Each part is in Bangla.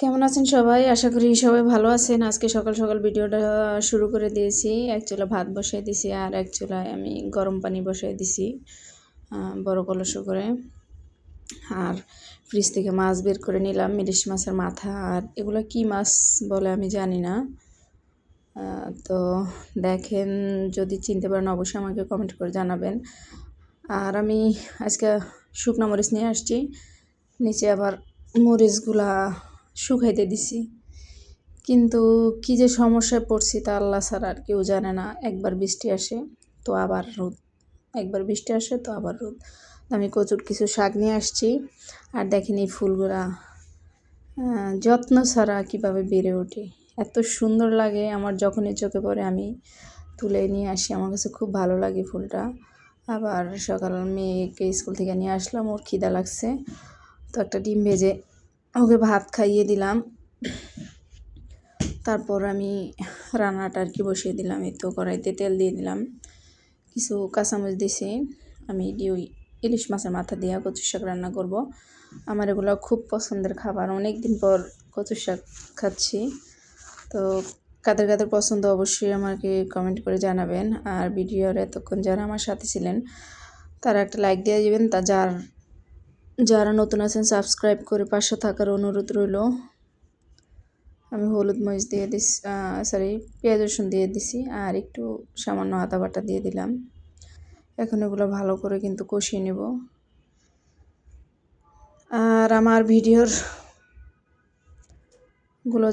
কেমন আছেন সবাই? আশা করি সবাই ভালো আছেন। আজকে সকাল সকাল ভিডিওটা শুরু করে দিয়েছি। এক চুলা ভাত বসাই দিছি আর এক চুলায় আমি গরম পানি বসাই দিছি বড় কলস করে। আর ফ্রিজ থেকে মাছ বের করে নিলাম, ইলিশ মাছের মাথা। আর এগুলো কি মাছ বলে আমি জানি না। তো দেখেন, যদি চিনতে পারেন অবশ্যই আমাকে কমেন্ট করে জানাবেন। আর আমি আজকে শুকনো মরিচ নিয়ে আসছি। নিচে আবার মরিচগুলা শুকাইতে দিছি। কিন্তু কি যে সমস্যায় পড়ছি তা আল্লাহ ছাড়া আর কেউ জানে না। একবার বৃষ্টি আসে তো আবার রোদ। একবার বৃষ্টি আসে তো আবার রোদ। আমি কচুর কিছু শাক নিয়ে আসছি আর দেখেন এই ফুলগুলা। যত্ন ছাড়া কীভাবে বেড়ে ওঠে। এত সুন্দর লাগে। আমার যখনই চোখে পড়ে আমি তুলে নিয়ে আসি। আমার কাছে খুব ভালো লাগে ফুলটা। আবার সকাল মেয়েকে স্কুল থেকে নিয়ে আসলাম। ওর খিদা লাগছে। তো একটা ডিম ভেজে ওকে ভাত খাইয়ে দিলাম। তারপর আমি রান্নাটা আর কি বসিয়ে দিলাম, এই তো কড়াইতে তেল দিয়ে দিলাম। কিছু কাঁচামরিচ দিছি, আমি ওই ইলিশ মাছের মাথা দিয়ে কচু শাক রান্না করব। আমার এগুলো খুব পছন্দের খাবার অনেক দিন পর কচু শাক খাচ্ছি। তো কাদের কাদের পছন্দ অবশ্যই আমাকে কমেন্ট করে জানাবেন। আর ভিডিওর এতক্ষণ যারা আমার সাথে ছিলেন, তারা একটা লাইক দিয়ে দিবেন, তা যার যারা নতুন আছেন সাবস্ক্রাইব করে পাশে থাকার অনুরোধ রইল। আমি হলুদ মরিচ দিয়ে দিস সরি পেঁয়াজ রসুন দিয়ে দিছি, আর একটু সামান্য আদা বাটা দিয়ে দিলাম। এখন এগুলো ভালো করে কিন্তু কষিয়ে নেব। আর আমার ভিডিওরগুলো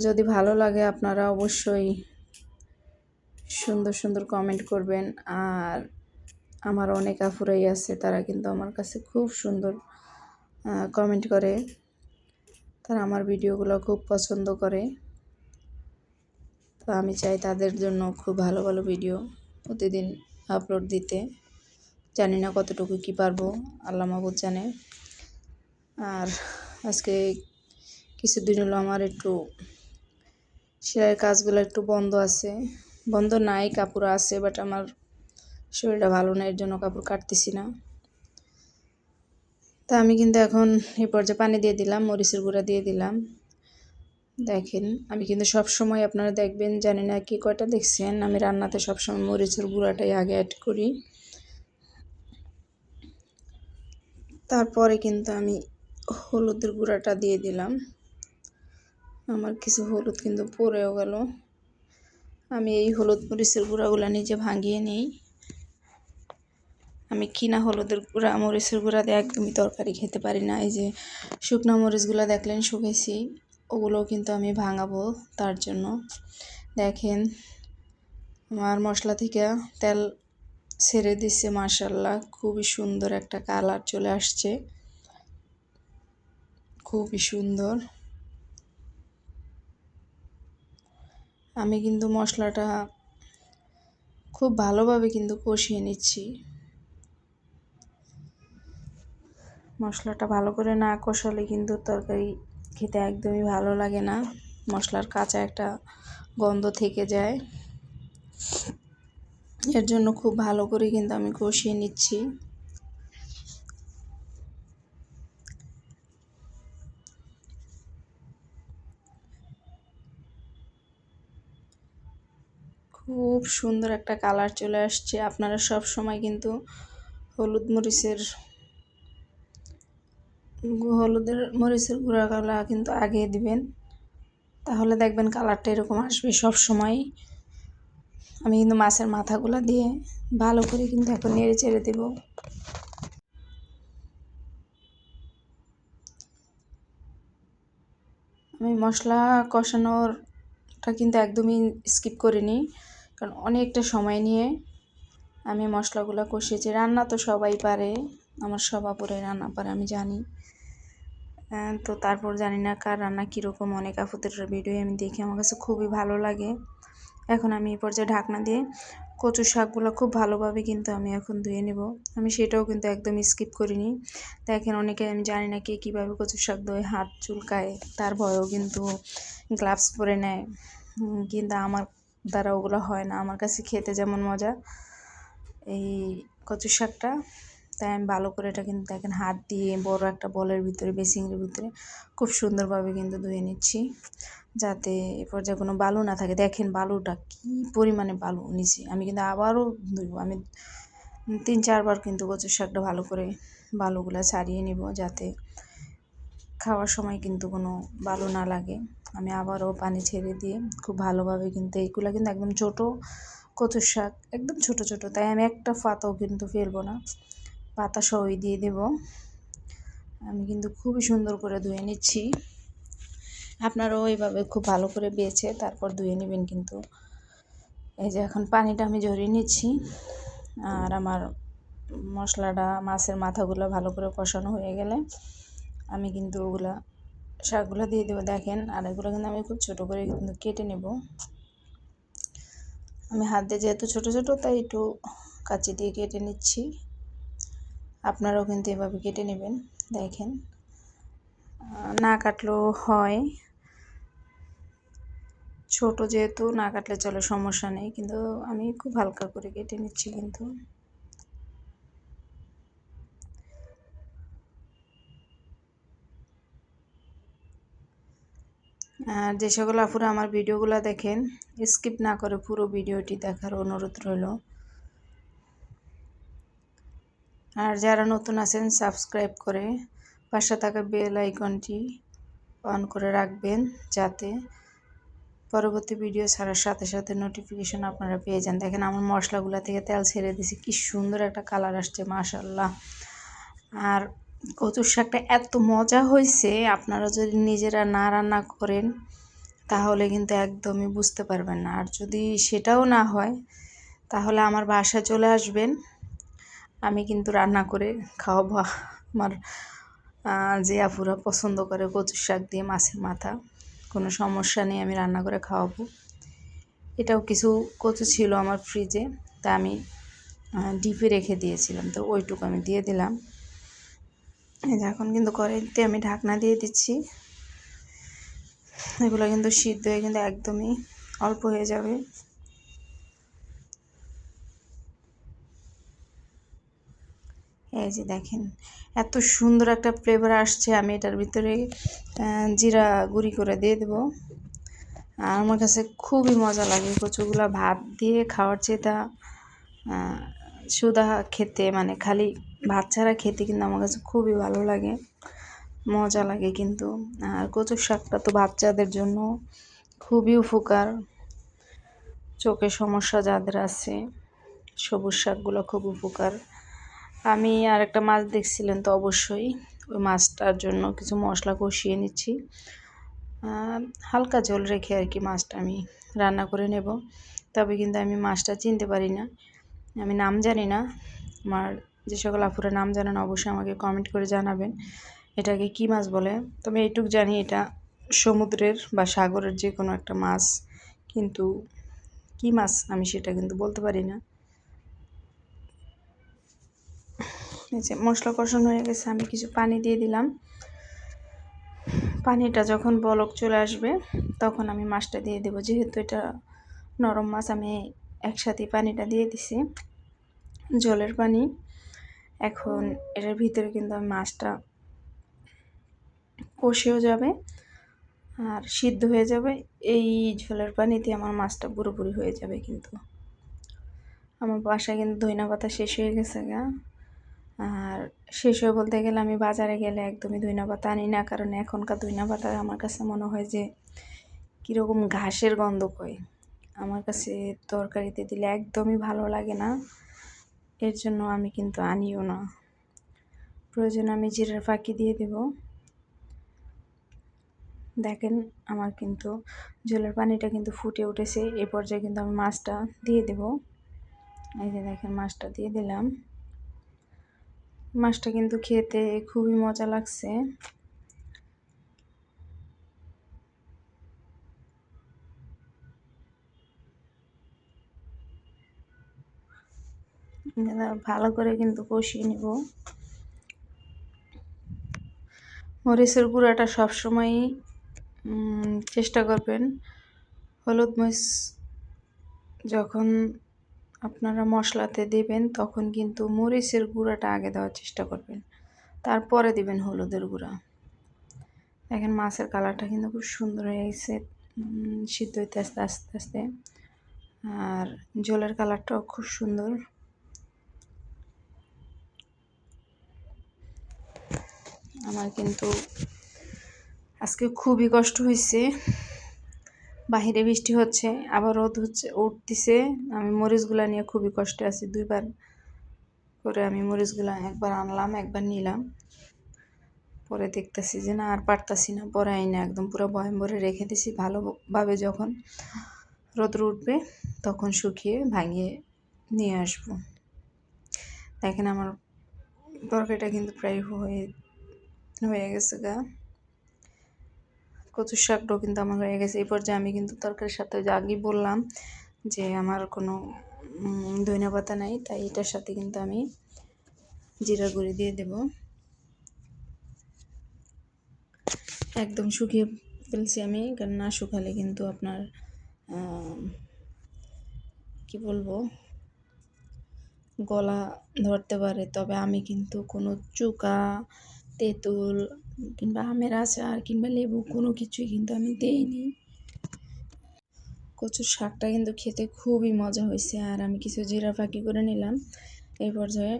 যদি ভালো লাগে, আপনারা অবশ্যই সুন্দর সুন্দর কমেন্ট করবেন। আর আমার অনেক আফুরাই আছে, তারা কিন্তু আমার কাছে খুব সুন্দর কমেন্ট করে। তারা আমার ভিডিওগুলো খুব পছন্দ করে। তো আমি চাই তাদের জন্য খুব ভালো ভালো ভিডিও প্রতিদিন আপলোড দিতে। জানি না কতটুকু কি পারব, আল্লাহ মাহবুদ জানে। আর আজকে কিছুদিন হলো আমার একটু সেলাইয়ের কাজগুলো একটু বন্ধ আছে। বন্ধ নাই, কাপড় আছে বাট আমার শরীরটা ভালো না, এর জন্য কাপড় কাটতেছি না। তা আমি কিন্তু এখন এই পর্যায়ে পানি দিয়ে দিলাম, মরিচের গুঁড়া দিয়ে দিলাম। দেখেন, আমি কিন্তু সব সময় আপনারা দেখবেন, জানি না কি কয়টা দেখছেন, আমি রান্নাতে সবসময় মরিচের গুঁড়াটাই আগে অ্যাড করি। তারপরে কিন্তু আমি হলুদের গুঁড়াটা দিয়ে দিলাম। আমার কিছু হলুদ কিন্তু পড়েও গেল। আমি এই হলুদ মরিচের গুঁড়াগুলো নিজে ভাঙিয়ে নিই। আমি কিনা হলুদের গুঁড়া, মরিচের গুঁড়া দিয়ে একদমই তরকারি খেতে পারি না। এই যে শুকনো মরিচগুলো দেখলেন শুকেছি ওগুলোও কিন্তু আমি ভাঙাবো তার জন্য। দেখেন, আমার মশলা থেকে তেল ছেড়ে দিচ্ছে মার্শাল্লাহ খুবই সুন্দর একটা কালার চলে আসছে। খুবই সুন্দর। আমি কিন্তু মশলাটা খুব ভালোভাবে কিন্তু কষিয়ে নিচ্ছি। মশলাটা ভালো করে না কষালে কিন্তু তরকারি খেতে একদমই ভালো লাগে না। মশলার কাঁচা একটা গন্ধ থেকে যায়। এর জন্য খুব ভালো করে কিন্তু আমি কষিয়ে নিচ্ছি। খুব সুন্দর একটা কালার চলে আসছে। আপনারা সব সময় কিন্তু হলুদ মরিচের হলুদের মরিচের গুঁড়া কালা কিন্তু আগে দিবেন। তাহলে দেখবেন কালারটা এরকম আসবে সব সময় আমি কিন্তু মাছের মাথাগুলো দিয়ে ভালো করে কিন্তু এখন নেড়ে চেড়ে দেবো। আমি মশলা কষানোরটা কিন্তু একদমই স্কিপ করিনি, কারণ অনেকটা সময় নিয়ে আমি মশলাগুলো কষিয়েছি। রান্না তো সবাই পারে। আমার সবাপুরে রান্না পারে আমি জানি। তো তারপর জানি না কার রান্না কীরকম, অনেক আপুদের ভিডিও আমি দেখি, আমার কাছে খুবই ভালো লাগে। এখন আমি এই পর্যায়ে ঢাকনা দিয়ে কচু শাকগুলো খুব ভালোভাবে কিন্তু আমি এখন ধুয়ে নেব। আমি সেটাও কিন্তু একদম স্কিপ করিনি। দেখেন অনেকে, আমি জানি না কে কীভাবে কচু শাক ধোয়, হাত চুলকায়, তার ভয়েও কিন্তু গ্লাভস পরে নেয়। কিন্তু আমার দ্বারা ওগুলো হয় না। আমার কাছে খেতে যেমন মজা, এই কচু শাকটা। তাই আমি ভালো করে এটা কিন্তু দেখেন, হাত দিয়ে বড় একটা বলের ভিতরে, বেসিংয়ের ভিতরে খুব সুন্দরভাবে কিন্তু ধুয়ে নিচ্ছি যাতে এ পর্যায়ে কোনো বালু না থাকে। দেখেন বালুটা কী পরিমাণে বালু নিচে। আমি কিন্তু আবারও ধুইব আমি তিন চারবার কিন্তু কচুর শাকটা ভালো করে বালুগুলো ছাড়িয়ে নিব যাতে খাওয়ার সময় কিন্তু কোনো বালু না লাগে। আমি আবারও পানি ছেড়ে দিয়ে খুব ভালোভাবে কিন্তু এইগুলো কিন্তু একদম ছোটো কচুর শাক, একদম ছোট ছোট। তাই আমি একটা পাতাও কিন্তু ফেলব না। পাতা সবই দিয়ে দেব। আমি কিন্তু খুবই সুন্দর করে ধুয়ে নিচ্ছি। আপনারাও এইভাবে খুব ভালো করে বেছে তারপর ধুয়ে নেবেন কিন্তু। এই যে এখন পানিটা আমি ঝরিয়ে নিচ্ছি। আর আমার মশলাটা, মাছের মাথাগুলো ভালো করে কষানো হয়ে গেলে আমি কিন্তু ওগুলা শাকগুলো দিয়ে দেবো। দেখেন, আর এগুলো কিন্তু আমি খুব ছোটো করে কিন্তু কেটে নেব। আমি হাত দিয়ে যেহেতু ছোটো ছোটো, তাই একটু কাঁচি দিয়ে কেটে নিচ্ছি। আপনারাও কিন্তু এভাবে কেটে নেবেন। দেখেন না কাটলেও হয়। ছোট যেহেতু, না কাটলে চলে, সমস্যা নেই। কিন্তু আমি খুব হালকা করে কেটে নিচ্ছি কিন্তু। আর যে সকল আপুরা আমার ভিডিওগুলো দেখেন, স্কিপ না করে পুরো ভিডিওটি দেখার অনুরোধ রইল। আর যারা নতুন আছেন সাবস্ক্রাইব করে পাশে থাকা বেল আইকনটি অন করে রাখবেন, যাতে পরবর্তী ভিডিও ছাড়ার সাথে সাথে নোটিফিকেশন আপনারা পেয়ে যান। দেখেন আমার মশলাগুলো থেকে তেল ছেড়ে দিছি, কি সুন্দর একটা কালার আসছে মাশাল্লাহ আর কচুর শাকটা এত মজা হয়েছে আপনারা যদি নিজেরা না রান্না করেন, তাহলে কিন্তু একদমই বুঝতে পারবেন না। আর যদি সেটাও না হয়, তাহলে আমার বাসায় চলে আসবেন। আমি কিন্তু রান্না করে খাওয়াবো। আমার যে আপুরা পছন্দ করে কচুর শাক দিয়ে মাছের মাথা, কোনো সমস্যা নেই, আমি রান্না করে খাওয়াবো। এটাও কিছু কচু ছিল আমার ফ্রিজে তা আমি ডিপে রেখে দিয়েছিলাম। তো ওইটুকু আমি দিয়ে দিলাম। এখন কিন্তু কড়াইতে আমি ঢাকনা দিয়ে দিচ্ছি। এগুলো কিন্তু সিদ্ধ হয়ে কিন্তু একদমই অল্প হয়ে যাবে। এই যে দেখেন, এত সুন্দর একটা ফ্লেভার আসছে, আমি এটার ভিতরে জিরা গুঁড়ি করে দিয়ে দেবো। আর আমার কাছে খুবই মজা লাগে কচুগুলো ভাত দিয়ে খাওয়ার চেয়ে সুদা খেতে মানে খালি ভাত ছাড়া খেতে কিন্তু আমার কাছে খুবই ভালো লাগে, মজা লাগে কিন্তু। আর কচুর শাকটা তো বাচ্চাদের জন্য খুবই উপকার চোখের সমস্যা যাদের আছে, সবুজ শাকগুলো খুব উপকার। আমি আর একটা মাছ দেখছিলেন তো অবশ্যই। ওই মাছটার জন্য কিছু মশলা কষিয়ে নিচ্ছি। হালকা জল রেখে আর কি মাছটা আমি রান্না করে নেব। তবে কিন্তু আমি মাছটা চিনতে পারি না। আমি নাম জানি না। আমার যে সকল আপুরা নাম জানেন অবশ্যই আমাকে কমেন্ট করে জানাবেন। এটাকে কি মাছ বলে? তবে এইটুক জানি, এটা সমুদ্রের বা সাগরের যে কোনো একটা মাছ। কিন্তু কি মাছ আমি সেটা কিন্তু বলতে পারি না। যে মশলা কষানো হয়ে গেছে, আমি কিছু পানি দিয়ে দিলাম। পানিটা যখন বলক চলে আসবে, তখন আমি মাছটা দিয়ে দেবো। যেহেতু এটা নরম মাছ, আমি একসাথে পানিটা দিয়ে দিছি। জলের পানি। এখন এটার ভিতরে কিন্তু আমি মাছটা কষেও যাবে আর সিদ্ধ হয়ে যাবে। এই ঝোলের পানিতে আমার মাছটা পুরোপুরি হয়ে যাবে কিন্তু। আমার বাসায় কিন্তু ধইনা পাতা শেষ হয়ে গেছে গা। আর শেষ হয়ে বলতে গেলে আমি বাজারে গেলে একদমই ধইনা পাতা আনি না, কারণ এখনকার ধইনা পাতা আমার কাছে মনে হয় যে কীরকম ঘাসের গন্ধ কয় আমার কাছে তরকারিতে দিলে একদমই ভালো লাগে না, এর জন্য আমি কিন্তু আনিও না। প্রয়োজন আমি জিরার ফাঁকি দিয়ে দেব। দেখেন আমার কিন্তু জলের পানিটা কিন্তু ফুটে উঠেছে, এ পর্যায়ে কিন্তু আমি মাছটা দিয়ে দেব। এই যে দেখেন মাছটা দিয়ে দিলাম। মাছটা কিন্তু খেতে খুবই মজা লাগছে। ভালো করে কিন্তু কষিয়ে নিব। মরিচের গুঁড়াটা সবসময়ই চেষ্টা করবেন। হলুদ মরিচ যখন আপনারা মশলাতে দেবেন, তখন কিন্তু মরিচের গুঁড়াটা আগে দেওয়ার চেষ্টা করবেন। তারপরে দিবেন হলুদের গুঁড়া। দেখেন মাছের কালারটা কিন্তু খুব সুন্দর হয়ে গেছে সিদ্ধ হইতে আস্তে আস্তে আস্তে। আর জলের কালারটাও খুব সুন্দর। আমার কিন্তু আজকে খুবই কষ্ট হয়েছে বাহিরে বৃষ্টি হচ্ছে, আবার রোদ হচ্ছে, উঠতেছে। আমি মরিচগুলা নিয়ে খুবই কষ্টে আছি। দুইবার করে আমি মরিচগুলা একবার আনলাম, একবার নিলাম। পরে দেখতেছি যে না, আর পারতাছি না, পরে আইনা একদম পুরো বয়ম ভরে রেখে দিছি। ভালোভাবে যখন রোদ্র উঠবে, তখন শুকিয়ে ভাঙিয়ে নিয়ে আসব। দেখেন আমার তরকারিটা কিন্তু প্রায় হয়ে হয়ে গেছে গা। কচুর শাকটাও কিন্তু আমার হয়ে গেছে। এই পর্যায়ে আমি কিন্তু তরকারির সাথে আগেই বললাম যে আমার কোনো ধনিয়া পাতা নাই, তাই এটার সাথে কিন্তু আমি জিরা গুঁড়ি দিয়ে দেব। একদম শুকিয়ে ফেলছি আমি, কারণ না শুকালে কিন্তু আপনার কি বলব, গলা ধরতে পারে। তবে আমি কিন্তু কোনো চুকা, তেঁতুল কিংবা আমের আচার কিংবা লেবু, কোনো কিছুই কিন্তু আমি দেইনি। কচুর শাকটা কিন্তু খেতে খুবই মজা হয়েছে আর আমি কিছু জিরা ফাঁকি করে নিলাম। এই পর্যায়ে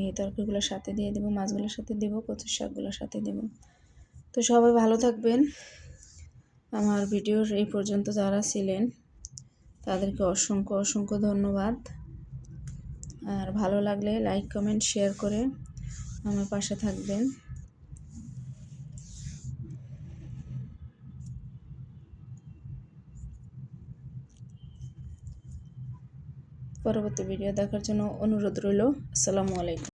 এই তরকারিগুলোর সাথে দিয়ে দেবো, মাছগুলোর সাথে দেবো, কচুর শাকগুলোর সাথে দেবো। তো সবাই ভালো থাকবেন। আমার ভিডিওর এই পর্যন্ত যারা ছিলেন, তাদেরকে অসংখ্য অসংখ্য ধন্যবাদ। আর ভালো লাগলে লাইক কমেন্ট শেয়ার করে আমার পাশে থাকবেন। পরবর্তী ভিডিও দেখার জন্য অনুরোধ রইল। আসসালামু আলাইকুম।